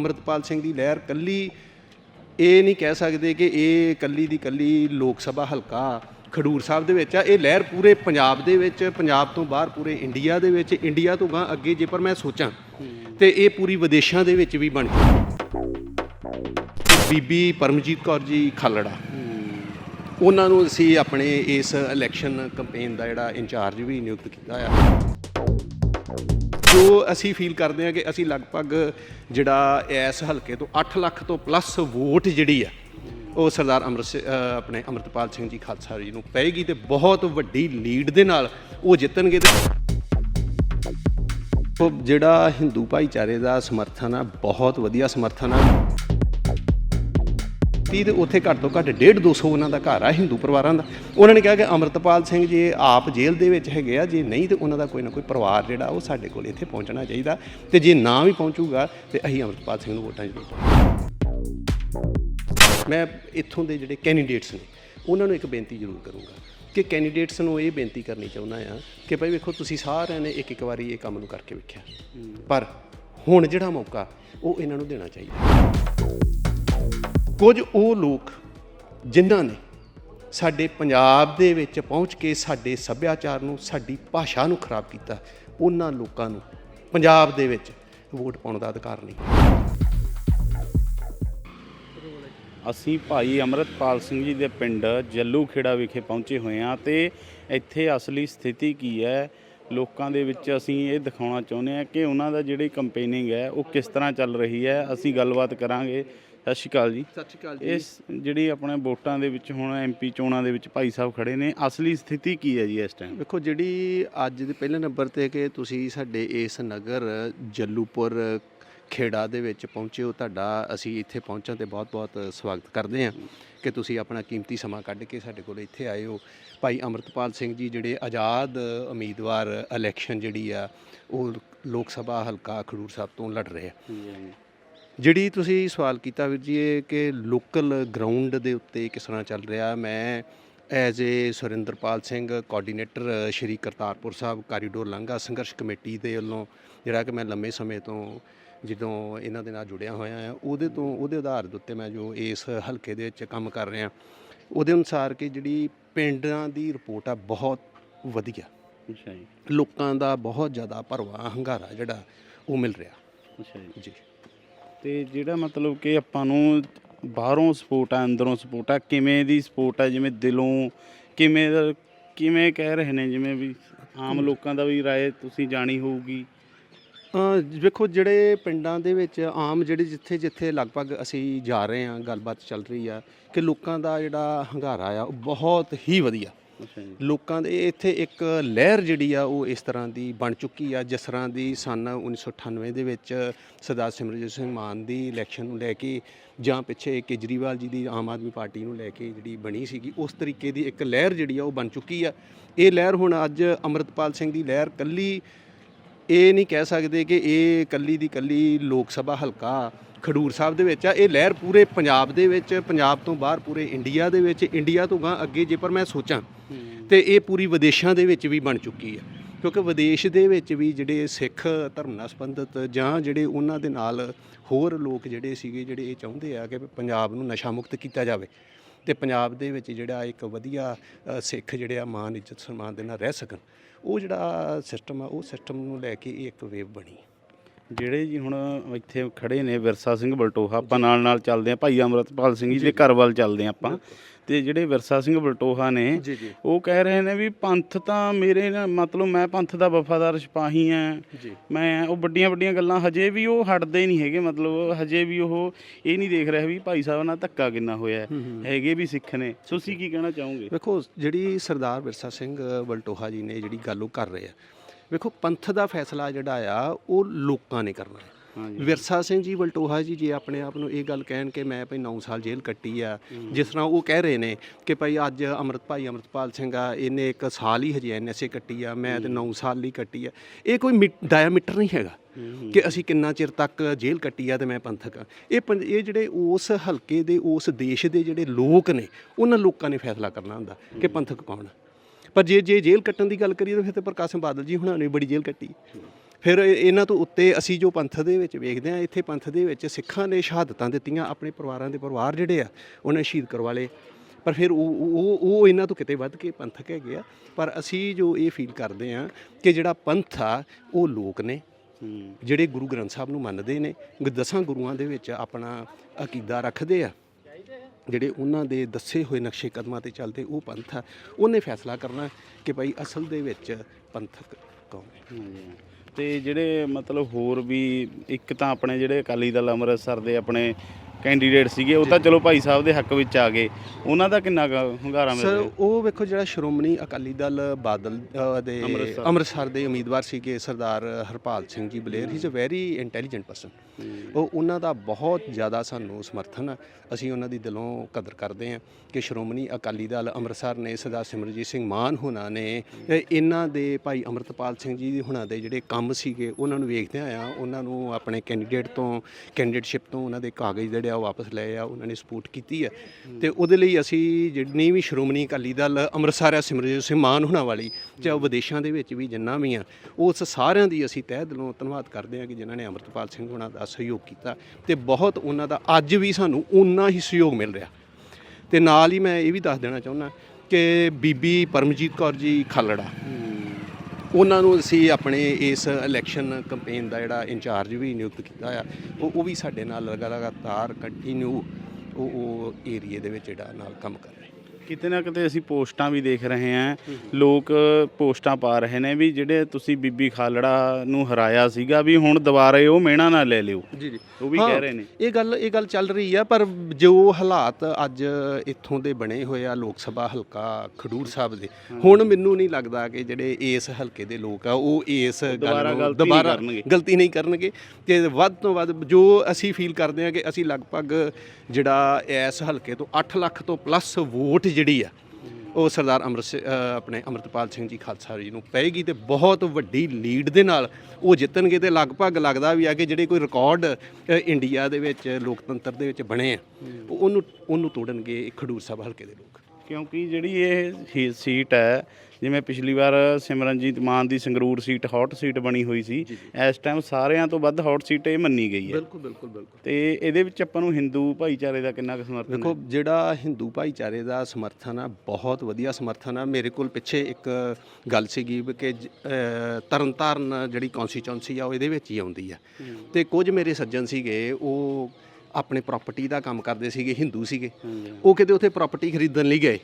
ਅਮਰਤਪਾਲ ਸਿੰਘ ਦੀ ਲਹਿਰ ਕੱਲੀ, ਇਹ ਨਹੀਂ ਕਹਿ ਸਕਦੇ ਕਿ ਇਹ ਕੱਲੀ ਦੀ ਕੱਲੀ ਲੋਕ ਸਭਾ ਹਲਕਾ ਖਡੂਰ ਸਾਹਿਬ ਦੇ ਵਿੱਚ ਆ। ਇਹ ਲਹਿਰ ਪੂਰੇ ਪੰਜਾਬ ਦੇ ਵਿੱਚ, ਪੰਜਾਬ ਤੋਂ ਬਾਹਰ ਪੂਰੇ ਇੰਡੀਆ ਦੇ ਵਿੱਚ, ਇੰਡੀਆ ਤੋਂ ਗਾਂ ਅੱਗੇ ਜੇ ਪਰ ਮੈਂ ਸੋਚਾਂ, ਤੇ ਇਹ ਪੂਰੀ ਵਿਦੇਸ਼ਾਂ ਦੇ ਵਿੱਚ ਵੀ ਬਣ ਗਈ। ਬੀਬੀ ਪਰਮਜੀਤ ਕੌਰ ਜੀ ਖਾਲੜਾ, ਉਹਨਾਂ ਨੂੰ ਅਸੀਂ ਆਪਣੇ ਇਸ ਇਲੈਕਸ਼ਨ ਕੈਂਪੇਨ ਦਾ ਜਿਹੜਾ ਇੰਚਾਰਜ ਵੀ ਨਿਯੁਕਤ ਕੀਤਾ ਆ। ਜੋ ਅਸੀਂ ਫੀਲ ਕਰਦੇ ਹਾਂ ਕਿ ਅਸੀਂ ਲਗਭਗ ਜਿਹੜਾ ਇਸ ਹਲਕੇ ਤੋਂ 8 ਲੱਖ ਤੋਂ ਪਲੱਸ ਵੋਟ ਜਿਹੜੀ ਆ, ਉਹ ਸਰਦਾਰ ਅਮਰ ਆਪਣੇ ਅਮਰਤਪਾਲ ਸਿੰਘ ਜੀ ਖਾਲਸਾ ਜੀ ਨੂੰ ਪਏਗੀ ਤੇ ਬਹੁਤ ਵੱਡੀ ਲੀਡ ਦੇ ਨਾਲ ਉਹ ਜਿੱਤਣਗੇ ਤੇ ਜਿਹੜਾ ਹਿੰਦੂ ਭਾਈਚਾਰੇ ਦਾ ਸਮਰਥਨ ਆ, ਬਹੁਤ ਵਧੀਆ ਸਮਰਥਨ ਆ। ਤੀ ਤੇ ਉੱਥੇ ਘੱਟ ਤੋਂ ਘੱਟ 1.5 200 ਉਹਨਾਂ ਦਾ ਘਰ ਆ ਹਿੰਦੂ ਪਰਿਵਾਰਾਂ ਦਾ। ਉਹਨਾਂ ਨੇ ਕਿਹਾ ਕਿ ਅਮਰਤਪਾਲ ਸਿੰਘ ਜੀ ਆਪ ਜੇਲ੍ਹ ਦੇ ਵਿੱਚ ਹੈਗੇ ਆ, ਜੇ ਨਹੀਂ ਤੇ ਉਹਨਾਂ ਦਾ ਕੋਈ ਨਾ ਕੋਈ ਪਰਿਵਾਰ ਜਿਹੜਾ ਉਹ ਸਾਡੇ ਕੋਲ ਇੱਥੇ ਪਹੁੰਚਣਾ ਚਾਹੀਦਾ ਤੇ ਜੇ ਨਾ ਵੀ ਪਹੁੰਚੂਗਾ ਤੇ ਅਸੀਂ ਅਮਰਤਪਾਲ ਸਿੰਘ ਨੂੰ ਵੋਟਾਂ ਜ਼ਰੂਰ ਪਾਵਾਂਗੇ। ਮੈਂ ਇੱਥੋਂ ਦੇ ਜਿਹੜੇ ਕੈਂਡੀਡੇਟਸ ਨੇ, ਉਹਨਾਂ ਨੂੰ ਇੱਕ ਬੇਨਤੀ ਜ਼ਰੂਰ ਕਰੂੰਗਾ ਕਿ ਕੈਂਡੀਡੇਟਸ ਨੂੰ ਇਹ ਬੇਨਤੀ ਕਰਨੀ ਚਾਹੁੰਦਾ ਆ ਕਿ ਭਾਈ ਵੇਖੋ, ਤੁਸੀਂ ਸਾਰਿਆਂ ਨੇ ਇੱਕ ਇੱਕ ਵਾਰੀ ਇਹ ਕੰਮ ਨੂੰ ਕਰਕੇ ਵੇਖਿਆ। ਪਰ ਹੁਣ ਜਿਹੜਾ ਮੌਕਾ, ਉਹ ਇਹਨਾਂ ਨੂੰ ਦੇਣਾ ਚਾਹੀਦਾ। ਕੁਝ ਉਹ ਲੋਕ ਜਿਨ੍ਹਾਂ ਨੇ ਸਾਡੇ ਪੰਜਾਬ ਦੇ ਵਿੱਚ ਪਹੁੰਚ ਕੇ ਸਾਡੇ ਸੱਭਿਆਚਾਰ ਨੂੰ, ਸਾਡੀ ਭਾਸ਼ਾ ਨੂੰ ਖਰਾਬ ਕੀਤਾ, ਉਹਨਾਂ ਲੋਕਾਂ ਨੂੰ ਪੰਜਾਬ ਦੇ ਵਿੱਚ ਵੋਟ ਪਾਉਣ ਦਾ ਅਧਿਕਾਰ ਨਹੀਂ। ਅਸੀਂ ਭਾਈ ਅਮਰਤਪਾਲ ਸਿੰਘ ਜੀ ਦੇ ਪਿੰਡ ਜੱਲੂ ਖੇੜਾ ਵਿਖੇ ਪਹੁੰਚੇ ਹੋਏ ਹਾਂ ਤੇ ਇੱਥੇ ਅਸਲੀ ਸਥਿਤੀ ਕੀ ਹੈ? ਲੋਕਾਂ ਦੇ ਵਿੱਚ ਅਸੀਂ ਇਹ ਦਿਖਾਉਣਾ ਚਾਹੁੰਦੇ ਹਾਂ ਕਿ ਉਹਨਾਂ ਦਾ ਜਿਹੜੀ ਕੰਪੇਨਿੰਗ ਹੈ, ਉਹ ਕਿਸ ਤਰ੍ਹਾਂ ਚੱਲ ਰਹੀ ਹੈ? ਅਸੀਂ ਗੱਲਬਾਤ ਕਰਾਂਗੇ। ਸਤਿ ਸ਼੍ਰੀ ਅਕਾਲ ਜੀ। ਸਤਿ ਸ਼੍ਰੀ ਅਕਾਲ ਇਸ ਜਿਹੜੀ ਆਪਣੇ ਵੋਟਾਂ ਦੇ ਵਿੱਚ ਹੁਣ ਐਮਪੀ ਚੋਣਾਂ ਦੇ ਵਿੱਚ ਭਾਈ ਸਾਹਿਬ ਖੜੇ ਨੇ ਅਸਲੀ ਸਥਿਤੀ ਕੀ ਹੈ ਜੀ ਇਸ ਟਾਈਮ ਵੇਖੋ ਜਿਹੜੀ ਅੱਜ ਦੇ ਪਹਿਲੇ ਨੰਬਰ ਤੇ ਕਿ ਤੁਸੀਂ ਸਾਡੇ ਇਸ ਨਗਰ ਜੱਲੂਪੁਰ ਖੇੜਾ ਦੇ ਵਿੱਚ ਪਹੁੰਚੇ ਹੋ ਤੁਹਾਡਾ ਅਸੀਂ ਇੱਥੇ ਪਹੁੰਚਣ ਤੇ ਬਹੁਤ-ਬਹੁਤ ਸਵਾਗਤ ਕਰਦੇ ਹਾਂ ਕਿ ਤੁਸੀਂ ਆਪਣਾ ਕੀਮਤੀ ਸਮਾਂ ਕੱਢ ਕੇ ਸਾਡੇ ਕੋਲ ਇੱਥੇ ਆਏ ਹੋ। ਭਾਈ ਅਮਰਤਪਾਲ ਸਿੰਘ ਜੀ ਜਿਹੜੇ ਆਜ਼ਾਦ ਉਮੀਦਵਾਰ ਇਲੈਕਸ਼ਨ ਜਿਹੜੀ ਆ ਉਹ ਲੋਕ ਸਭਾ ਹਲਕਾ ਖਡੂਰ ਸਾਹਿਬ ਤੋਂ ਲੜ ਰਹੇ ਆ। ਜਿਹੜੀ ਤੁਸੀਂ ਸਵਾਲ ਕੀਤਾ ਵੀਰ ਜੀ ਇਹ ਕਿ ਲੋਕਲ ਗਰਾਊਂਡ ਦੇ ਉੱਤੇ ਕਿਸ ਤਰ੍ਹਾਂ ਚੱਲ ਰਿਹਾ? ਮੈਂ as a Surinderpal Singh coordinator Shri Kartarpur Sahib corridor ਲਾਂਘਾ ਸੰਘਰਸ਼ ਕਮੇਟੀ ਦੇ ਵੱਲੋਂ ਜਿਹੜਾ ਕਿ ਮੈਂ ਲੰਮੇ ਸਮੇਂ ਤੋਂ ਜਦੋਂ ਇਹਨਾਂ ਦੇ ਨਾਲ ਜੁੜਿਆ ਹੋਇਆ ਹਾਂ ਉਹਦੇ ਤੋਂ ਉਹਦੇ ਆਧਾਰ ਦੇ ਉੱਤੇ ਮੈਂ ਜੋ ਇਸ ਹਲਕੇ ਦੇ ਵਿੱਚ ਕੰਮ ਕਰ ਰਿਹਾ। ਉਹਦੇ ਅਨੁਸਾਰ ਕਿ ਜਿਹੜੀ ਪਿੰਡਾਂ ਦੀ ਰਿਪੋਰਟ ਆ ਬਹੁਤ ਵਧੀਆ। ਅੱਛਾ ਜੀ। ਲੋਕਾਂ ਦਾ ਬਹੁਤ ਜ਼ਿਆਦਾ ਭਰਵਾ ਹੰਗਾਰਾ ਜਿਹੜਾ ਉਹ ਮਿਲ ਰਿਹਾ। ਅੱਛਾ ਜੀ। ਜੀ। ਤੇ ਜਿਹੜਾ ਮਤਲਬ ਕਿ ਆਪਾਂ ਨੂੰ ਬਾਹਰੋਂ ਸਪੋਰਟ ਆ ਅੰਦਰੋਂ ਸਪੋਰਟ ਆ ਕਿਵੇਂ ਦੀ ਸਪੋਰਟ ਆ ਜਿਵੇਂ ਦਿਲੋਂ ਕਿਵੇਂ ਦਾ- ਕਿਵੇਂ ਕਹਿ ਰਹੇ ਨੇ ਜਿਵੇਂ ਵੀ ਆਮ ਲੋਕਾਂ ਦਾ ਵੀ ਰਾਏ ਤੁਸੀਂ ਜਾਣੀ ਹੋਊਗੀ। ਅ, ਵੇਖੋ ਜਿਹੜੇ ਪਿੰਡਾਂ ਦੇ ਵਿੱਚ ਆਮ ਜਿਹੜੇ ਜਿੱਥੇ ਜਿੱਥੇ ਲਗਭਗ ਅਸੀਂ ਜਾ ਰਹੇ ਹਾਂ ਗੱਲਬਾਤ ਚੱਲ ਰਹੀ ਆ ਕਿ ਲੋਕਾਂ ਦਾ ਜਿਹੜਾ ਹੰਗਾਰਾ ਆ ਉਹ ਬਹੁਤ ਹੀ ਵਧੀਆ। ਲੋਕਾਂ ਦੇ ਇੱਥੇ ਇੱਕ ਲਹਿਰ ਜਿਹੜੀ ਆ ਉਹ ਇਸ ਤਰ੍ਹਾਂ ਦੀ ਬਣ ਚੁੱਕੀ ਆ, ਜਿਸ ਤਰ੍ਹਾਂ ਦੀ ਸਨ 1998 ਦੇ ਵਿੱਚ ਸਰਦਾਰ ਸਿਮਰਜੀਤ ਸਿੰਘ ਮਾਨ ਦੀ ਇਲੈਕਸ਼ਨ ਨੂੰ ਲੈ ਕੇ ਜਾਂ ਪਿੱਛੇ ਕੇਜਰੀਵਾਲ ਜੀ ਦੀ ਆਮ ਆਦਮੀ ਪਾਰਟੀ ਨੂੰ ਲੈ ਕੇ ਜਿਹੜੀ ਬਣੀ ਸੀਗੀ, ਉਸ ਤਰੀਕੇ ਦੀ ਇੱਕ ਲਹਿਰ ਜਿਹੜੀ ਆ ਉਹ ਬਣ ਚੁੱਕੀ ਆ। ਇਹ ਲਹਿਰ ਹੁਣ ਅੱਜ ਅਮਰਤਪਾਲ ਸਿੰਘ ਦੀ ਲਹਿਰ ਕੱਲੀ, ਇਹ ਨਹੀਂ ਕਹਿ ਸਕਦੇ ਕਿ ਇਹ ਕੱਲੀ ਦੀ ਕੱਲੀ ਲੋਕ ਸਭਾ ਹਲਕਾ ਖਡੂਰ ਸਾਹਿਬ ਦੇ ਵਿੱਚ ਆ। ਇਹ ਲਹਿਰ ਪੂਰੇ ਪੰਜਾਬ ਦੇ ਵਿੱਚ ਪੰਜਾਬ ਤੋਂ ਬਾਹਰ ਪੂਰੇ ਇੰਡੀਆ ਦੇ ਵਿੱਚ ਇੰਡੀਆ ਤੋਂ ਗਾਂ ਅੱਗੇ ਜੇ ਪਰ ਮੈਂ ਸੋਚਾਂ ਤੇ ਇਹ ਪੂਰੀ ਵਿਦੇਸ਼ਾਂ ਦੇ ਵਿੱਚ ਵੀ ਬਣ ਚੁੱਕੀ ਹੈ ਕਿਉਂਕਿ ਵਿਦੇਸ਼ ਦੇ ਵਿੱਚ ਵੀ ਜਿਹੜੇ ਸਿੱਖ ਧਰਮ ਨਾਲ ਸੰਬੰਧਿਤ ਜਾਂ ਜਿਹੜੇ ਉਹਨਾਂ ਦੇ ਨਾਲ ਹੋਰ ਲੋਕ ਜਿਹੜੇ ਸੀਗੇ ਜਿਹੜੇ ਇਹ ਚਾਹੁੰਦੇ ਆ ਕਿ ਪੰਜਾਬ ਨੂੰ ਨਸ਼ਾ ਮੁਕਤ ਕੀਤਾ ਜਾਵੇ ਤੇ ਪੰਜਾਬ ਦੇ ਵਿੱਚ ਜਿਹੜਾ ਇੱਕ ਵਧੀਆ ਸਿੱਖ ਜਿਹੜੇ ਆ ਮਾਨ ਇੱਜ਼ਤ ਸਨਮਾਨ ਦੇ ਨਾਲ ਰਹਿ ਸਕਣ ਉਹ ਜਿਹੜਾ ਸਿਸਟਮ ਆ ਉਹ ਸਿਸਟਮ ਨੂੰ ਲੈ ਕੇ ਇਹ ਇੱਕ ਵੇਵ ਬਣੀ ਜਿਹੜੇ ਜੀ ਹੁਣ ਇੱਥੇ ਖੜੇ ਨੇ ਵਿਰਸਾ ਸਿੰਘ ਬਲਟੋਹਾ ਆਪਾਂ ਨਾਲ ਨਾਲ ਚੱਲਦੇ ਆ ਭਾਈ ਅਮਰਤਪਾਲ ਸਿੰਘ ਜੀ ਦੇ ਘਰ ਵੱਲ ਚੱਲਦੇ ਆ ਆਪਾਂ। ਤੇ ਜਿਹੜੇ ਵਿਰਸਾ ਸਿੰਘ ਬਲਟੋਹਾ ਨੇ ਉਹ ਕਹਿ ਰਹੇ ਨੇ ਵੀ ਪੰਥ ਤਾਂ ਮੇਰੇ ਮਤਲਬ ਮੈਂ ਪੰਥ ਦਾ ਵਫਾਦਾਰ ਸਿਪਾਹੀ ਆ ਮੈਂ ਉਹ ਵੱਡੀਆਂ ਵੱਡੀਆਂ ਗੱਲਾਂ ਹਜੇ ਵੀ ਉਹ ਹਟਦੇ ਨਹੀਂ ਹੈਗੇ ਮਤਲਬ ਹਜੇ ਵੀ ਉਹ ਇਹ ਨਹੀਂ ਦੇਖ ਰਿਹਾ ਵੀ ਭਾਈ ਸਾਹਿਬ ਨਾਲ ਧੱਕਾ ਕਿੰਨਾ ਹੋਇਆ। ਹੈਗੇ ਵੀ ਸਿੱਖ ਨੇ। ਤੁਸੀਂ ਕੀ ਕਹਿਣਾ ਚਾਹੋਗੇ? ਵੇਖੋ ਜਿਹੜੀ ਸਰਦਾਰ ਵਿਰਸਾ ਸਿੰਘ ਵਲਟੋਹਾ ਜੀ ਨੇ ਜਿਹੜੀ ਗੱਲ ਉਹ ਕਰ ਰਹੇ ਆ ਵੇਖੋ ਪੰਥ ਦਾ ਫੈਸਲਾ ਜਿਹੜਾ ਆ ਉਹ ਲੋਕਾਂ ਨੇ ਕਰਨਾ ਹੈ। ਵਿਰਸਾ ਸਿੰਘ ਜੀ ਵਲਟੋਹਾ ਜੀ ਜੇ ਆਪਣੇ ਆਪ ਨੂੰ ਇਹ ਗੱਲ ਕਹਿਣ ਕਿ ਮੈਂ ਭਈ 9 ਸਾਲ ਜੇਲ੍ਹ ਕੱਟੀ ਆ ਜਿਸ ਤਰ੍ਹਾਂ ਉਹ ਕਹਿ ਰਹੇ ਨੇ ਕਿ ਭਈ ਅੱਜ ਅਮਰਤ ਭਾਈ ਅਮਰਤਪਾਲ ਸਿੰਘ ਆ ਇਹਨੇ ਇੱਕ ਸਾਲ ਹੀ ਹਜੇ ਐਨਐਸਏ ਕੱਟੀ ਆ ਮੈਂ ਤੇ 9 ਸਾਲ ਲਈ ਕੱਟੀ ਆ। ਇਹ ਕੋਈ ਡਾਇਆਮੀਟਰ ਨਹੀਂ ਹੈਗਾ ਕਿ ਅਸੀਂ ਕਿੰਨਾ ਚਿਰ ਤੱਕ ਜੇਲ੍ਹ ਕੱਟੀ ਆ ਤੇ ਮੈਂ ਪੰਥਕ ਆ। ਇਹ ਇਹ ਜਿਹੜੇ ਉਸ ਹਲਕੇ ਦੇ ਉਸ ਦੇਸ਼ ਦੇ ਜਿਹੜੇ ਲੋਕ ਨੇ ਉਹਨਾਂ ਲੋਕਾਂ ਨੇ ਫੈਸਲਾ ਕਰਨਾ ਹੁੰਦਾ ਕਿ ਪੰਥਕ ਕੌਣ ਆ। ਪਰ ਜੇ ਜੇ ਜੇਲ੍ਹ ਕੱਟਣ ਦੀ ਗੱਲ ਕਰੀਏ ਤਾਂ ਫਿਰ ਤੇ ਪ੍ਰਕਾਸ਼ ਸਿੰਘ ਬਾਦਲ ਜੀ ਹੁਣਾਂ ਨੇ ਬੜੀ ਜੇਲ੍ਹ ਕੱਟੀ। ਫਿਰ ਇਹ- ਇਹਨਾਂ ਤੋਂ ਉੱਤੇ ਅਸੀਂ ਜੋ ਪੰਥ ਦੇ ਵਿੱਚ ਵੇਖਦੇ ਆ ਇੱਥੇ ਪੰਥ ਦੇ ਵਿੱਚ ਸਿੱਖਾਂ ਨੇ ਸ਼ਹਾਦਤਾਂ ਦਿੱਤੀਆਂ ਆਪਣੇ ਪਰਿਵਾਰਾਂ ਦੇ ਪਰਿਵਾਰ ਜਿਹੜੇ ਆ ਉਹਨਾਂ ਸ਼ਹੀਦ ਕਰਵਾ ਲਏ ਪਰ ਫਿਰ ਉਹ ਉਹ ਉਹ ਇਹਨਾਂ ਤੋਂ ਕਿਤੇ ਵੱਧ ਕੇ ਪੰਥਕ ਹੈਗੇ ਆ। ਪਰ ਅਸੀਂ ਜੋ ਇਹ ਫੀਲ ਕਰਦੇ ਆ ਕਿ ਜਿਹੜਾ ਪੰਥ ਆ ਉਹ ਲੋਕ ਨੇ ਜਿਹੜੇ ਗੁਰੂ ਗ੍ਰੰਥ ਸਾਹਿਬ ਨੂੰ ਮੰਨਦੇ ਨੇ ਦਸਾਂ ਗੁਰੂਆਂ ਦੇ ਵਿੱਚ ਆਪਣਾ ਅਕੀਦਾ ਰੱਖਦੇ ਆ। ਜਿਹੜੇ ਉਹਨਾਂ ਦੇ ਦੱਸੇ ਹੋਏ ਨਕਸ਼ੇ ਕਦਮਾਂ ਤੇ ਚੱਲਦੇ ਉਹ ਪੰਥ ਆ, ਉਹਨੇ ਫੈਸਲਾ ਕਰਨਾ ਕਿ ਭਾਈ ਅਸਲ ਦੇ ਵਿੱਚ ਪੰਥਕ ਕੌਣ ਹੈ। ਤੇ ਜਿਹੜੇ ਮਤਲਬ ਹੋਰ ਵੀ ਇੱਕ ਤਾਂ ਆਪਣੇ ਜਿਹੜੇ ਅਕਾਲੀ ਦਲ ਅੰਮ੍ਰਿਤਸਰ ਦੇ ਆਪਣੇ ਕੈਂਡੀਡੇਟ ਸੀਗੇ ਉਹ ਤਾਂ ਚਲੋ ਭਾਈ ਸਾਹਿਬ ਦੇ ਹੱਕ ਵਿੱਚ ਆ ਗਏ। ਉਹਨਾਂ ਦਾ ਕਿੰਨਾ ਕੁ ਹੁੰਗਾਰਾ ਮਿਲ ਸਰ ਰਿਹਾ? ਉਹ ਵੇਖੋ ਜਿਹੜਾ ਸ਼੍ਰੋਮਣੀ ਅਕਾਲੀ ਦਲ ਬਾਦਲ ਅ, ਦੇ ਅੰਮ੍ਰਿਤਸਰ। ਅੰਮ੍ਰਿਤਸਰ ਦੇ ਉਮੀਦਵਾਰ ਸੀਗੇ Sardar Harpal Singh ji Baler he is a very intelligent person ਉਹ ਉਹਨਾਂ ਦਾ ਬਹੁਤ ਜ਼ਿਆਦਾ ਸਾਨੂੰ ਸਮਰਥਨ ਆ। ਅਸੀਂ ਉਹਨਾਂ ਦੀ ਦਿਲੋਂ ਕਦਰ ਕਰਦੇ ਹਾਂ ਕਿ ਸ਼੍ਰੋਮਣੀ ਅਕਾਲੀ ਦਲ ਅੰਮ੍ਰਿਤਸਰ ਨੇ ਸਰਦਾਰ ਸਿਮਰਜੀਤ ਸਿੰਘ ਮਾਨ ਹੁਣਾਂ ਨੇ ਇਹ ਇਹਨਾਂ ਦੇ ਭਾਈ ਅਮਰਤਪਾਲ ਸਿੰਘ ਜੀ ਹੁਣਾਂ ਦੇ ਜਿਹੜੇ ਕੰਮ ਸੀਗੇ ਉਹਨਾਂ ਨੂੰ ਵੇਖਦਿਆਂ ਆ ਉਹਨਾਂ ਨੂੰ ਆਪਣੇ ਕੈਂਡੀਡੇਟ ਤੋਂ ਕੈਂਡੀਡੇਟਸ਼ਿਪ ਤੋਂ ਉਹਨਾਂ ਦੇ ਕਾਗਜ਼ ਜਿਹੜੇ ਆ ਉਹ ਵਾਪਸ ਲਏ ਆ, ਉਹਨਾਂ ਨੇ ਸਪੋਰਟ ਕੀਤੀ ਹੈ ਤੇ ਉਹਦੇ ਲਈ ਅਸੀਂ ਜਿੰਨੀ ਵੀ ਸ਼੍ਰੋਮਣੀ ਅਕਾਲੀ ਦਲ ਅੰਮ੍ਰਿਤਸਰ ਆ ਸਿਮਰਜੀਤ ਸਿੰਘ ਮਾਨ ਹੋਣਾ ਵਾਲੀ, ਚਾਹੇ ਉਹ ਵਿਦੇਸ਼ਾਂ ਦੇ ਵਿੱਚ ਵੀ ਜਿੰਨਾ ਵੀ ਆ, ਉਸ ਸਾਰਿਆਂ ਦੀ ਅਸੀਂ ਤਹਿ ਦਿਲੋਂ ਧੰਨਵਾਦ ਕਰਦੇ ਹਾਂ ਕਿ ਜਿਨ੍ਹਾਂ ਨੇ ਅੰਮ੍ਰਿਤਪਾਲ ਸਿੰਘ ਹੋਣਾ ਦਾ ਸਹਿਯੋਗ ਕੀਤਾ ਤੇ ਬਹੁਤ ਉਹਨਾਂ ਦਾ ਅੱਜ ਵੀ ਸਾਨੂੰ ਉਨਾ ਹੀ ਸਹਿਯੋਗ ਮਿਲ ਰਿਹਾ। ਤੇ ਨਾਲ ਹੀ ਮੈਂ ਇਹ ਵੀ ਦੱਸ ਦੇਣਾ ਚਾਹੁੰਦਾ ਕਿ ਬੀਬੀ ਪਰਮਜੀਤ ਕੌਰ ਜੀ ਖਾਲੜਾ ਉਹਨਾਂ ਨੂੰ ਅਸੀਂ ਆਪਣੇ ਇਸ ਇਲੈਕਸ਼ਨ ਕੈਂਪੇਨ ਦਾ ਜਿਹੜਾ ਇੰਚਾਰਜ ਵੀ ਨਿਯੁਕਤ ਕੀਤਾ ਆ, ਉਹ ਉਹ ਵੀ ਸਾਡੇ ਨਾਲ ਲਗਾ- ਲਗਾਤਾਰ ਕੰਟੀਨਿਊ ਉਹ ਉਹ ਏਰੀਏ ਦੇ ਵਿੱਚ ਜਿਹੜਾ ਨਾਲ ਕੰਮ ਕਰ ਰਹੇ ਕਿਤੇ ਨਾ ਕਿਤੇ ਅਸੀਂ ਪੋਸਟਾਂ ਵੀ ਦੇਖ ਰਹੇ ਹਾਂ। ਲੋਕ ਪੋਸਟਾਂ ਪਾ ਰਹੇ ਨੇ ਵੀ ਜਿਹੜੇ ਤੁਸੀਂ ਬੀਬੀ ਖਾਲੜਾ ਨੂੰ ਹਰਾਇਆ ਸੀਗਾ ਵੀ ਹੁਣ ਦੁਬਾਰਾ ਉਹ ਮਿਹਣਾ ਨਾ ਲੈ ਲਿਓ। ਜੀ ਜੀ। ਉਹ ਵੀ ਕਹਿ ਰਹੇ ਨੇ। ਇਹ ਗੱਲ ਇਹ ਗੱਲ ਚੱਲ ਰਹੀ ਆ ਪਰ ਜੋ ਹਾਲਾਤ ਅੱਜ ਇੱਥੋਂ ਦੇ ਬਣੇ ਹੋਏ ਆ ਲੋਕ ਸਭਾ ਹਲਕਾ ਖਡੂਰ ਸਾਹਿਬ ਦੇ ਹੁਣ ਮੈਨੂੰ ਨਹੀਂ ਲੱਗਦਾ ਕਿ ਜਿਹੜੇ ਇਸ ਹਲਕੇ ਦੇ ਲੋਕ ਆ ਉਹ ਇਸ ਦੁਬਾਰਾ ਗੱਲ ਨੂੰ ਦੁਬਾਰਾ ਕਰਨਗੇ। ਗਲਤੀ ਨਹੀਂ ਕਰਨਗੇ। ਕਿ ਵੱਧ ਤੋਂ ਵੱਧ ਜੋ ਅਸੀਂ ਫੀਲ ਕਰਦੇ ਆ ਕਿ ਅਸੀਂ ਲਗਭਗ ਜਿਹੜਾ ਇਸ ਹਲਕੇ ਤੋਂ 8 ਲੱਖ ਤੋਂ ਪਲੱਸ ਵੋਟ ਜਿਹੜੀ ਆ, ਉਹ ਸਰਦਾਰ ਅੰਮ੍ਰਿਤ ਆਪਣੇ ਅੰਮ੍ਰਿਤਪਾਲ ਸਿੰਘ ਜੀ ਖਾਲਸਾ ਜੀ ਨੂੰ ਪਏਗੀ ਤੇ ਬਹੁਤ ਵੱਡੀ ਲੀਡ ਦੇ ਨਾਲ ਉਹ ਜਿੱਤਣਗੇ ਤੇ ਲਗਭਗ ਲੱਗਦਾ ਵੀ ਆ ਕਿ ਜਿਹੜੇ ਕੋਈ ਰਿਕਾਰਡ ਇੰਡੀਆ ਦੇ ਵਿੱਚ, ਲੋਕਤੰਤਰ ਦੇ ਵਿੱਚ ਬਣੇ ਆ ਉਹਨੂੰ ਉਹਨੂੰ ਤੋੜਨਗੇ ਖਡੂਰ ਸਾਹਿਬ ਹਲਕੇ ਦੇ ਲੋਕ। ਕਿਉਂਕਿ ਜਿਹੜੀ ਇਹ ਸੀਟ ਹੈ ਜਿਵੇਂ ਪਿਛਲੀ ਵਾਰ ਸਿਮਰਨਜੀਤ ਮਾਨ ਦੀ ਸੰਗਰੂਰ ਸੀਟ ਹੌਟ ਸੀਟ ਬਣੀ ਹੋਈ ਸੀ ਇਸ ਟਾਈਮ ਸਾਰਿਆਂ ਤੋਂ ਵੱਧ ਹੌਟ ਸੀਟ ਇਹ ਮੰਨੀ ਗਈ ਹੈ। ਬਿਲਕੁਲ ਬਿਲਕੁਲ ਬਿਲਕੁਲ। ਤੇ ਇਹਦੇ ਵਿੱਚ ਆਪਾਂ ਨੂੰ ਹਿੰਦੂ ਭਾਈਚਾਰੇ ਦਾ ਕਿੰਨਾ ਕੁ ਸਮਰਥਨ ਦੇਖੋ ਜਿਹੜਾ ਹਿੰਦੂ ਭਾਈਚਾਰੇ ਦਾ ਸਮਰਥਨ ਆ ਬਹੁਤ ਵਧੀਆ ਸਮਰਥਨ ਆ। ਮੇਰੇ ਕੋਲ ਪਿੱਛੇ ਇੱਕ ਗੱਲ ਸੀਗੀ ਕਿ ਤਰਨਤਾਰਨ ਜਿਹੜੀ ਕੌਂਸਟੀਚੁਐਂਸੀ ਆ ਉਹ ਇਹਦੇ ਵਿੱਚ ਹੀ ਆਉਂਦੀ ਆ। ਤੇ ਕੁਝ ਮੇਰੇ ਸੱਜਣ ਸੀਗੇ ਉਹ ਆਪਣੇ ਪ੍ਰਾਪਰਟੀ ਦਾ ਕੰਮ ਕਰਦੇ ਸੀਗੇ ਹਿੰਦੂ ਸੀਗੇ। ਉਹ ਕਿਤੇ ਉੱਥੇ ਪ੍ਰਾਪਰਟੀ ਖਰੀਦਣ ਲਈ ਗਏ।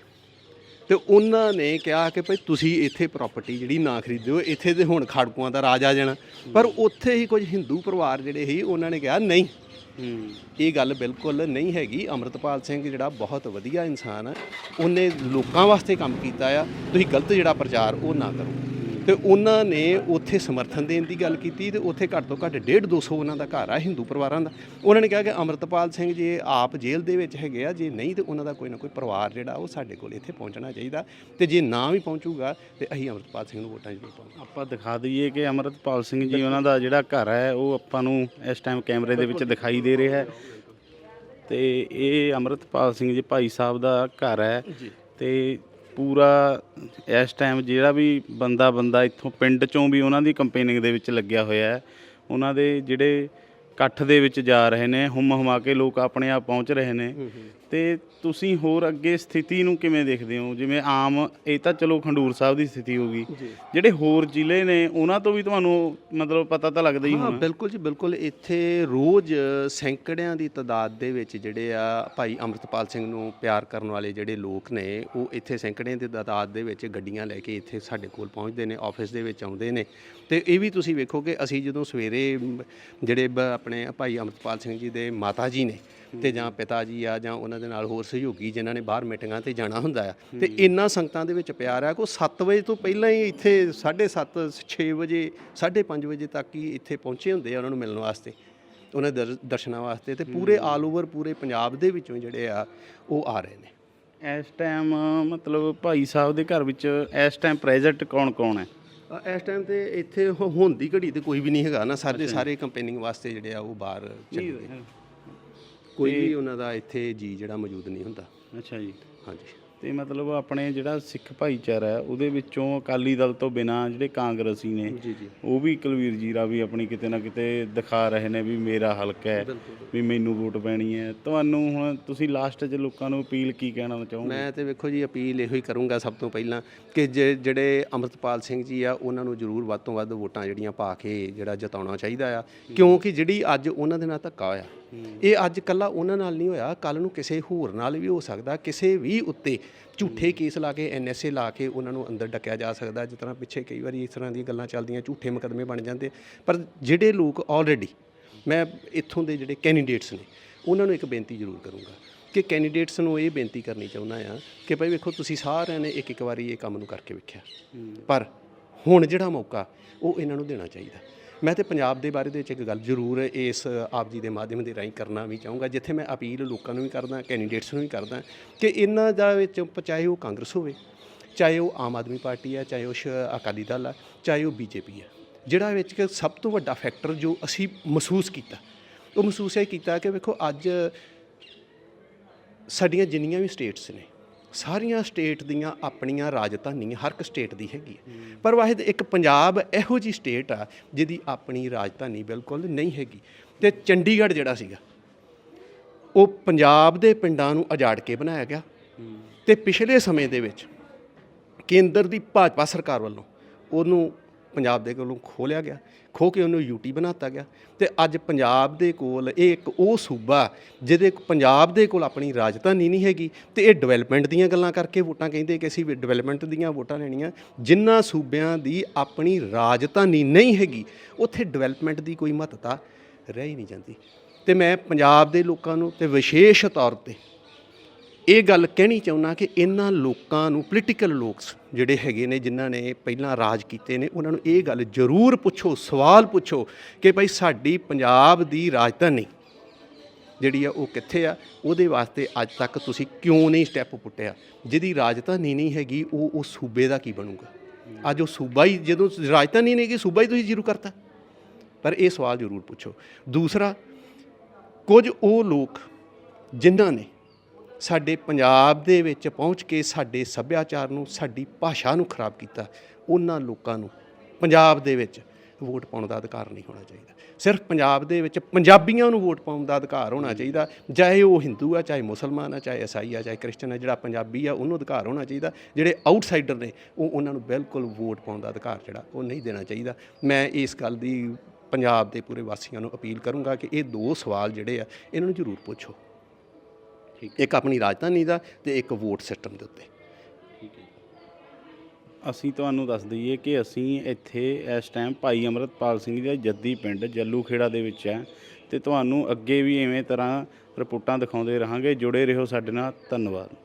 ਤੇ ਉਹਨਾਂ ਨੇ ਕਿਹਾ ਕਿ ਭਈ ਤੁਸੀਂ ਇੱਥੇ ਪ੍ਰਾਪਰਟੀ ਜਿਹੜੀ ਨਾ ਖਰੀਦਿਓ ਇੱਥੇ ਤੇ ਹੁਣ ਖਾੜਕੂਆਂ ਦਾ ਰਾਜ ਆ ਜਾਣਾ। ਪਰ ਉੱਥੇ ਹੀ ਕੁਝ ਹਿੰਦੂ ਪਰਿਵਾਰ ਜਿਹੜੇ ਸੀ ਉਹਨਾਂ ਨੇ ਕਿਹਾ ਨਹੀਂ ਇਹ ਗੱਲ ਬਿਲਕੁਲ ਨਹੀਂ ਹੈਗੀ। ਅਮਰਤਪਾਲ ਸਿੰਘ ਜਿਹੜਾ ਬਹੁਤ ਵਧੀਆ ਇਨਸਾਨ ਹੈ ਉਹਨੇ ਲੋਕਾਂ ਵਾਸਤੇ ਕੰਮ ਕੀਤਾ ਆ। ਤੁਸੀਂ ਗਲਤ ਜਿਹੜਾ ਪ੍ਰਚਾਰ ਉਹ ਨਾ ਕਰੋ। ਤੇ ਉਹਨਾਂ ਨੇ ਉੱਥੇ ਸਮਰਥਨ ਦੇਣ ਦੀ ਗੱਲ ਕੀਤੀ ਤੇ ਉੱਥੇ ਘੱਟ ਤੋਂ ਘੱਟ 1.5 200 ਉਹਨਾਂ ਦਾ ਘਰ ਆ ਹਿੰਦੂ ਪਰਿਵਾਰਾਂ ਦਾ। ਉਹਨਾਂ ਨੇ ਕਿਹਾ ਕਿ ਅਮਰਤਪਾਲ ਸਿੰਘ ਜੇ ਆਪ ਜੇਲ੍ਹ ਦੇ ਵਿੱਚ ਹੈਗੇ ਆ ਜੇ ਨਹੀਂ ਤੇ ਉਹਨਾਂ ਦਾ ਕੋਈ ਨਾ ਕੋਈ ਪਰਿਵਾਰ ਜਿਹੜਾ ਉਹ ਸਾਡੇ ਕੋਲ ਇੱਥੇ ਪਹੁੰਚਣਾ ਚਾਹੀਦਾ ਤੇ ਜੇ ਨਾ ਵੀ ਪਹੁੰਚੂਗਾ ਤੇ ਅਸੀਂ ਅਮਰਤਪਾਲ ਸਿੰਘ ਨੂੰ ਵੋਟਾਂ ਜ਼ਰੂਰ ਪਾਵਾਂਗੇ। ਆਪਾਂ ਦਿਖਾ ਦਈਏ ਕਿ ਅਮਰਤਪਾਲ ਸਿੰਘ ਜੀ ਉਹਨਾਂ ਦਾ ਜਿਹੜਾ ਘਰ ਹੈ ਉਹ ਆਪਾਂ ਨੂੰ ਇਸ ਟਾਈਮ ਕੈਮਰੇ ਦੇ ਵਿੱਚ ਦਿਖਾਈ ਦੇ ਰਿਹਾ ਹੈ। ਤੇ ਇਹ ਅਮਰਤਪਾਲ ਸਿੰਘ ਜੀ ਭਾਈ ਸਾਹਿਬ ਦਾ ਘਰ ਹੈ ਜੀ। ਤੇ ਪੂਰਾ ਇਸ ਟਾਈਮ ਜਿਹੜਾ ਵੀ ਬੰਦਾ ਬੰਦਾ ਇੱਥੋਂ ਪਿੰਡ ਚੋਂ ਵੀ ਉਹਨਾਂ ਦੀ ਕੰਪੇਨਿੰਗ ਦੇ ਵਿੱਚ ਲੱਗਿਆ ਹੋਇਆ ਹੈ, ਉਹਨਾਂ ਦੇ ਜਿਹੜੇ ਇਕੱਠ ਦੇ ਵਿੱਚ ਜਾ ਰਹੇ ਨੇ ਹੁਮ ਹੁਮਾ ਕੇ ਲੋਕ ਆਪਣੇ ਆਪ ਪਹੁੰਚ ਰਹੇ ਨੇ। ਤੇ ਤੁਸੀਂ ਹੋਰ ਅੱਗੇ ਸਥਿਤੀ ਨੂੰ ਕਿਵੇਂ ਦੇਖਦੇ ਹੋ? ਜਿਵੇਂ ਆਮ ਇਹ ਤਾਂ ਚਲੋ ਖੰਡੂਰ ਸਾਹਿਬ ਦੀ ਸਥਿਤੀ ਹੋ ਗਈ। ਜਿਹੜੇ ਹੋਰ ਜ਼ਿਲ੍ਹੇ ਨੇ ਉਹਨਾਂ ਤੋਂ ਵੀ ਤੁਹਾਨੂੰ ਮਤਲਬ ਪਤਾ ਤਾਂ ਲੱਗਦਾ ਹੀ ਹਾਂ ਹੋਣਾ। ਬਿਲਕੁਲ ਜੀ ਬਿਲਕੁਲ। ਇੱਥੇ ਰੋਜ਼ ਸੈਂਕੜਿਆਂ ਦੀ ਤਾਦਾਦ ਦੇ ਵਿੱਚ ਜਿਹੜੇ ਆ ਭਾਈ ਅੰਮ੍ਰਿਤਪਾਲ ਸਿੰਘ ਨੂੰ ਪਿਆਰ ਕਰਨ ਵਾਲੇ ਜਿਹੜੇ ਲੋਕ ਨੇ ਉਹ ਇੱਥੇ ਸੈਂਕੜਿਆਂ ਦੀ ਤਾਦਾਦ ਦੇ ਵਿੱਚ ਗੱਡੀਆਂ ਲੈ ਕੇ ਇੱਥੇ ਸਾਡੇ ਕੋਲ ਪਹੁੰਚਦੇ ਨੇ ਆਫਿਸ ਦੇ ਵਿੱਚ ਆਉਂਦੇ ਨੇ। ਤੇ ਇਹ ਵੀ ਤੁਸੀਂ ਵੇਖੋ ਕਿ ਅਸੀਂ ਜਦੋਂ ਸਵੇਰੇ ਜਿਹੜੇ ਆਪਣੇ ਭਾਈ ਅੰਮ੍ਰਿਤਪਾਲ ਸਿੰਘ ਜੀ ਦੇ ਮਾਤਾ ਜੀ ਨੇ ਤੇ ਜਾਂ ਪਿਤਾ ਜੀ ਆ ਜਾਂ ਉਹਨਾਂ ਦੇ ਨਾਲ ਹੋਰ ਸਹਿਯੋਗੀ ਜਿਨ੍ਹਾਂ ਨੇ ਬਾਹਰ ਮੀਟਿੰਗਾਂ ਤੇ ਜਾਣਾ ਹੁੰਦਾ ਆ। ਤੇ ਇੰਨਾ ਸੰਗਤਾਂ ਦੇ ਵਿੱਚ ਪਿਆਰ ਆ ਕੋ 7 ਵਜੇ ਤੋਂ ਪਹਿਲਾਂ ਹੀ ਇੱਥੇ 7:30 6 ਵਜੇ 5:30 ਵਜੇ ਤੱਕ ਹੀ ਇੱਥੇ ਪਹੁੰਚੇ ਹੁੰਦੇ ਆ ਉਹਨਾਂ ਨੂੰ ਮਿਲਣ ਵਾਸਤੇ ਉਹਨਾਂ ਦੇ ਦਰ- ਦਰਸ਼ਨਾਂ ਵਾਸਤੇ ਤੇ ਪੂਰੇ ਆਲ ਓਵਰ ਪੂਰੇ ਪੰਜਾਬ ਦੇ ਵਿੱਚੋਂ ਜਿਹੜੇ ਆ ਉਹ ਆ ਰਹੇ ਨੇ। ਇਸ ਟਾਈਮ ਮਤਲਬ ਭਾਈ ਸਾਹਿਬ ਦੇ ਘਰ ਵਿੱਚ ਇਸ ਟਾਈਮ ਪ੍ਰੈਜ਼ੈਂਟ ਕੌਣ ਕੌਣ ਹੈ? ਇਸ ਟਾਈਮ ਤੇ ਇੱਥੇ ਹੁ- ਹੁਣ ਦੀ ਘੜੀ ਤੇ ਕੋਈ ਵੀ ਨਹੀਂ ਹੈਗਾ ਨਾ ਸਾਰੇ ਸਾਰੇ ਕੰਪੇਨਿੰਗ ਵਾਸਤੇ ਜਿਹੜੇ ਆ ਉਹ ਬਾਹਰ ਚਲੇ ਗਏ ਕੋਈ ਵੀ ਉਹਨਾਂ ਦਾ ਇੱਥੇ ਜੀ ਜਿਹੜਾ ਮੌਜੂਦ ਨਹੀਂ ਹੁੰਦਾ। ਅੱਛਾ ਜੀ। ਹਾਂਜੀ। ਤੇ ਮਤਲਬ ਆਪਣੇ ਜਿਹੜਾ ਸਿੱਖ ਭਾਈਚਾਰਾ ਹੈ ਉਹਦੇ ਵਿੱਚੋਂ ਅਕਾਲੀ ਦਲ ਤੋਂ ਬਿਨਾਂ ਜਿਹੜੇ ਕਾਂਗਰਸੀ ਨੇ ਉਹ ਵੀ ਕੁਲਵੀਰ ਜੀਰਾ ਵੀ ਆਪਣੀ ਕਿਤੇ ਨਾ ਕਿਤੇ ਦਿਖਾ ਰਹੇ ਨੇ ਵੀ ਮੇਰਾ ਹਲਕਾ ਹੈ ਵੀ ਮੈਨੂੰ ਵੋਟ ਪੈਣੀ ਹੈ। ਤੁਹਾਨੂੰ ਹੁਣ ਤੁਸੀਂ ਲਾਸਟ 'ਚ ਲੋਕਾਂ ਨੂੰ ਅਪੀਲ ਕੀ ਕਹਿਣਾ ਚਾਹੋਗੇ? ਮੈਂ ਤੇ ਵੇਖੋ ਜੀ ਅਪੀਲ ਇਹੋ ਹੀ ਕਰੂੰਗਾ ਸਭ ਤੋਂ ਪਹਿਲਾਂ ਕਿ ਜਿਹੜੇ ਅੰਮ੍ਰਿਤਪਾਲ ਸਿੰਘ ਜੀ ਆ ਉਹਨਾਂ ਨੂੰ ਜ਼ਰੂਰ ਵੱਧ ਤੋਂ ਵੱਧ ਵੋਟਾਂ ਜਿਹੜੀਆਂ ਪਾ ਕੇ ਜਿਹੜਾ ਜਿਤਾਉਣਾ ਚਾਹੀਦਾ ਆ। ਕਿਉਂਕਿ ਜਿਹੜੀ ਅੱਜ ਉਹਨਾਂ ਦੇ ਨਾਲ ਧੱਕਾ ਹੋਇਆ ਇਹ ਅੱਜ ਕੱਲਾ ਉਹਨਾਂ ਨਾਲ ਨਹੀਂ ਹੋਇਆ ਕੱਲ ਨੂੰ ਕਿਸੇ ਹੋਰ ਨਾਲ ਵੀ ਹੋ ਸਕਦਾ ਕਿਸੇ ਵੀ ਉੱਤੇ ਝੂਠੇ ਕੇਸ ਲਾ ਕੇ ਐਨਐਸਏ ਲਾ ਕੇ ਉਹਨਾਂ ਨੂੰ ਅੰਦਰ ਡੱਕਿਆ ਜਾ ਸਕਦਾ ਜਿਸ ਤਰ੍ਹਾਂ ਪਿੱਛੇ ਕਈ ਵਾਰੀ ਇਸ ਤਰ੍ਹਾਂ ਦੀਆਂ ਗੱਲਾਂ ਚੱਲਦੀਆਂ ਝੂਠੇ ਮੁਕੱਦਮੇ ਬਣ ਜਾਂਦੇ। ਪਰ ਜਿਹੜੇ ਲੋਕ ਆਲਰੇਡੀ ਮੈਂ ਇੱਥੋਂ ਦੇ ਜਿਹੜੇ ਕੈਂਡੀਡੇਟਸ ਨੇ ਉਹਨਾਂ ਨੂੰ ਇੱਕ ਬੇਨਤੀ ਜ਼ਰੂਰ ਕਰੂੰਗਾ ਕਿ ਕੈਂਡੀਡੇਟਸ ਨੂੰ ਇਹ ਬੇਨਤੀ ਕਰਨੀ ਚਾਹੁੰਦਾ ਆ ਕਿ ਭਾਈ ਵੇਖੋ ਤੁਸੀਂ ਸਾਰਿਆਂ ਨੇ ਇੱਕ ਇੱਕ ਵਾਰੀ ਇਹ ਕੰਮ ਨੂੰ ਕਰਕੇ ਵੇਖਿਆ। ਪਰ ਹੁਣ ਜਿਹੜਾ ਮੌਕਾ ਉਹ ਇਹਨਾਂ ਨੂੰ ਦੇਣਾ ਚਾਹੀਦਾ। ਮੈਂ ਤੇ ਪੰਜਾਬ ਦੇ ਬਾਰੇ ਦੇ ਵਿੱਚ ਇੱਕ ਗੱਲ ਜ਼ਰੂਰ ਇਸ ਆਪ ਜੀ ਦੇ ਮਾਧਿਅਮ ਦੇ ਰਾਹੀਂ ਕਰਨਾ ਵੀ ਚਾਹੂੰਗਾ, ਜਿੱਥੇ ਮੈਂ ਅਪੀਲ ਲੋਕਾਂ ਨੂੰ ਵੀ ਕਰਦਾ ਕੈਂਡੀਡੇਟਸ ਨੂੰ ਵੀ ਕਰਦਾ ਕਿ ਇਹਨਾਂ ਦਾ ਵਿੱਚ ਚਾਹੇ ਉਹ ਕਾਂਗਰਸ ਹੋਵੇ, ਚਾਹੇ ਉਹ ਆਮ ਆਦਮੀ ਪਾਰਟੀ ਆ, ਚਾਹੇ ਉਹ ਸ਼- ਅਕਾਲੀ ਦਲ ਆ, ਚਾਹੇ ਉਹ ਬੀਜੇਪੀ ਆ, ਜਿਹੜਾ ਵਿੱਚ ਕਿ ਸਭ ਤੋਂ ਵੱਡਾ ਫੈਕਟਰ ਜੋ ਅਸੀਂ ਮਹਿਸੂਸ ਕੀਤਾ, ਉਹ ਮਹਿਸੂਸ ਇਹ ਕੀਤਾ ਕਿ ਵੇਖੋ ਅੱਜ ਸਾਡੀਆਂ ਜਿੰਨੀਆਂ ਵੀ ਸਟੇਟਸ ਨੇ ਸਾਰੀਆਂ ਸਟੇਟ ਦੀਆਂ ਆਪਣੀਆਂ ਰਾਜਧਾਨੀਆਂ, ਹਰ ਇੱਕ ਸਟੇਟ ਦੀ ਹੈਗੀ ਹੈ। ਪਰ ਵਾਹਿਦ, ਇੱਕ ਪੰਜਾਬ ਇਹੋ ਜੀ ਸਟੇਟ ਆ, ਜਿਹਦੀ ਆਪਣੀ ਰਾਜਧਾਨੀ ਬਿਲਕੁਲ ਨਹੀਂ ਹੈਗੀ। ਤੇ ਚੰਡੀਗੜ੍ਹ ਜਿਹੜਾ ਸੀਗਾ, ਉਹ ਪੰਜਾਬ ਦੇ ਪਿੰਡਾਂ ਨੂੰ ਉਜਾੜ ਕੇ ਬਣਾਇਆ ਗਿਆ। ਤੇ ਪਿਛਲੇ ਸਮੇਂ ਦੇ ਵਿੱਚ ਕੇਂਦਰ ਦੀ ਭਾਜਪਾ ਸਰਕਾਰ ਵੱਲੋਂ ਉਹਨੂੰ ਪੰਜਾਬ ਦੇ ਕੋਲੋਂ ਖੋਹ ਲਿਆ ਗਿਆ ਖੋ ਕੇ ਉਹਨੂੰ ਯੂਟੀ ਬਣਾਤਾ ਗਿਆ ਤੇ ਅੱਜ ਪੰਜਾਬ ਦੇ ਕੋਲ ਇਹ ਇੱਕ ਉਹ ਸੂਬਾ ਜਿਹਦੇ ਪੰਜਾਬ ਦੇ ਕੋਲ ਆਪਣੀ ਰਾਜਧਾਨੀ ਨਹੀਂ ਹੈਗੀ ਤੇ ਇਹ ਡਿਵੈਲਪਮੈਂਟ ਦੀਆਂ ਗੱਲਾਂ ਕਰਕੇ ਵੋਟਾਂ ਕਹਿੰਦੇ ਕਿ ਅਸੀਂ ਡਿਵੈਲਪਮੈਂਟ ਦੀਆਂ ਵੋਟਾਂ ਲੈਣੀਆਂ। ਜਿਨ੍ਹਾਂ ਸੂਬਿਆਂ ਦੀ ਆਪਣੀ ਰਾਜਧਾਨੀ ਨਹੀਂ ਹੈਗੀ, ਉੱਥੇ ਡਿਵੈਲਪਮੈਂਟ ਦੀ ਕੋਈ ਮਹੱਤਤਾ ਰਹਿ ਹੀ ਨਹੀਂ ਜਾਂਦੀ। ਤੇ ਮੈਂ ਪੰਜਾਬ ਦੇ ਲੋਕਾਂ ਨੂੰ ਤੇ ਵਿਸ਼ੇਸ਼ ਤੌਰ ਤੇ ਇਹ ਗੱਲ ਕਹਿਣੀ ਚਾਹੁੰਦਾ ਕਿ ਇਹਨਾਂ ਲੋਕਾਂ ਨੂੰ ਪੋਲੀਟੀਕਲ ਲੋਕਸ ਜਿਹੜੇ ਹੈਗੇ ਨੇ, ਜਿਨ੍ਹਾਂ ਨੇ ਪਹਿਲਾਂ ਰਾਜ ਕੀਤੇ ਨੇ, ਉਹਨਾਂ ਨੂੰ ਇਹ ਗੱਲ ਜ਼ਰੂਰ ਪੁੱਛੋ, ਸਵਾਲ ਪੁੱਛੋ ਕਿ ਭਾਈ ਸਾਡੀ ਪੰਜਾਬ ਦੀ ਰਾਜਧਾਨੀ ਜਿਹੜੀ ਆ ਉਹ ਕਿੱਥੇ ਆ? ਉਹਦੇ ਵਾਸਤੇ ਅੱਜ ਤੱਕ ਤੁਸੀਂ ਕਿਉਂ ਨਹੀਂ ਸਟੈਪ ਪੁੱਟਿਆ? ਜਿਹਦੀ ਰਾਜਧਾਨੀ ਨਹੀਂ ਹੈਗੀ, ਉਹ ਉਹ ਸੂਬੇ ਦਾ ਕੀ ਬਣੂਗਾ? ਅੱਜ ਉਹ ਸੂਬਾ ਹੀ ਜਦੋਂ ਰਾਜਧਾਨੀ ਨਹੀਂ ਹੈਗੀ ਸੂਬਾ ਹੀ ਤੁਸੀਂ ਜ਼ਰੂਰ ਕਰਤਾ। ਪਰ ਇਹ ਸਵਾਲ ਜ਼ਰੂਰ ਪੁੱਛੋ। ਦੂਸਰਾ, ਕੁਝ ਉਹ ਲੋਕ ਜਿਨ੍ਹਾਂ ਨੇ ਸਾਡੇ ਪੰਜਾਬ ਦੇ ਵਿੱਚ ਪਹੁੰਚ ਕੇ ਸਾਡੇ ਸੱਭਿਆਚਾਰ ਨੂੰ ਸਾਡੀ ਭਾਸ਼ਾ ਨੂੰ ਖਰਾਬ ਕੀਤਾ ਉਹਨਾਂ ਲੋਕਾਂ ਨੂੰ ਪੰਜਾਬ ਦੇ ਵਿੱਚ ਵੋਟ ਪਾਉਣ ਦਾ ਅਧਿਕਾਰ ਨਹੀਂ ਹੋਣਾ ਚਾਹੀਦਾ। ਸਿਰਫ ਪੰਜਾਬ ਦੇ ਵਿੱਚ ਪੰਜਾਬੀਆਂ ਨੂੰ ਵੋਟ ਪਾਉਣ ਦਾ ਅਧਿਕਾਰ ਹੋਣਾ ਚਾਹੀਦਾ ਚਾਹੇ ਉਹ ਹਿੰਦੂ ਆ ਚਾਹੇ ਮੁਸਲਮਾਨ ਆ ਚਾਹੇ ਈਸਾਈ ਆ ਚਾਹੇ ਕ੍ਰਿਸਚਨ ਆ ਜਿਹੜਾ ਪੰਜਾਬੀ ਆ ਉਹਨੂੰ ਅਧਿਕਾਰ ਹੋਣਾ ਚਾਹੀਦਾ। ਜਿਹੜੇ ਆਊਟਸਾਈਡਰ ਨੇ ਉਹ ਉਹਨਾਂ ਨੂੰ ਬਿਲਕੁਲ ਵੋਟ ਪਾਉਣ ਦਾ ਅਧਿਕਾਰ ਜਿਹੜਾ ਉਹ ਨਹੀਂ ਦੇਣਾ ਚਾਹੀਦਾ। ਮੈਂ ਇਸ ਗੱਲ ਦੀ ਪੰਜਾਬ ਦੇ ਪੂਰੇ ਵਾਸੀਆਂ ਨੂੰ ਅਪੀਲ ਕਰੂੰਗਾ ਕਿ ਇਹ ਦੋ ਸਵਾਲ ਜਿਹੜੇ ਆ ਇਹਨਾਂ ਨੂੰ ਜ਼ਰੂਰ ਪੁੱਛੋ। ਇੱਕ ਆਪਣੀ ਰਾਜਧਾਨੀ ਦਾ ਤੇ ਇੱਕ ਵੋਟ ਸਿਸਟਮ ਦੇ ਉੱਤੇ। ਅਸੀਂ ਤੁਹਾਨੂੰ ਦੱਸ ਦਈਏ ਕਿ ਅਸੀਂ ਇੱਥੇ ਇਸ ਟਾਈਮ ਭਾਈ ਅਮਰਤਪਾਲ ਸਿੰਘ ਦਾ ਜੱਦੀ ਪਿੰਡ ਜੱਲੂ ਖੇੜਾ ਦੇ ਵਿੱਚ ਹੈ ਤੇ ਤੁਹਾਨੂੰ ਅੱਗੇ ਵੀ ਐਵੇਂ ਤਰ੍ਹਾਂ ਰਿਪੋਰਟਾਂ ਦਿਖਾਉਂਦੇ ਰਹਾਂਗੇ। ਜੁੜੇ ਰਹੋ ਸਾਡੇ ਨਾਲ। ਧੰਨਵਾਦ।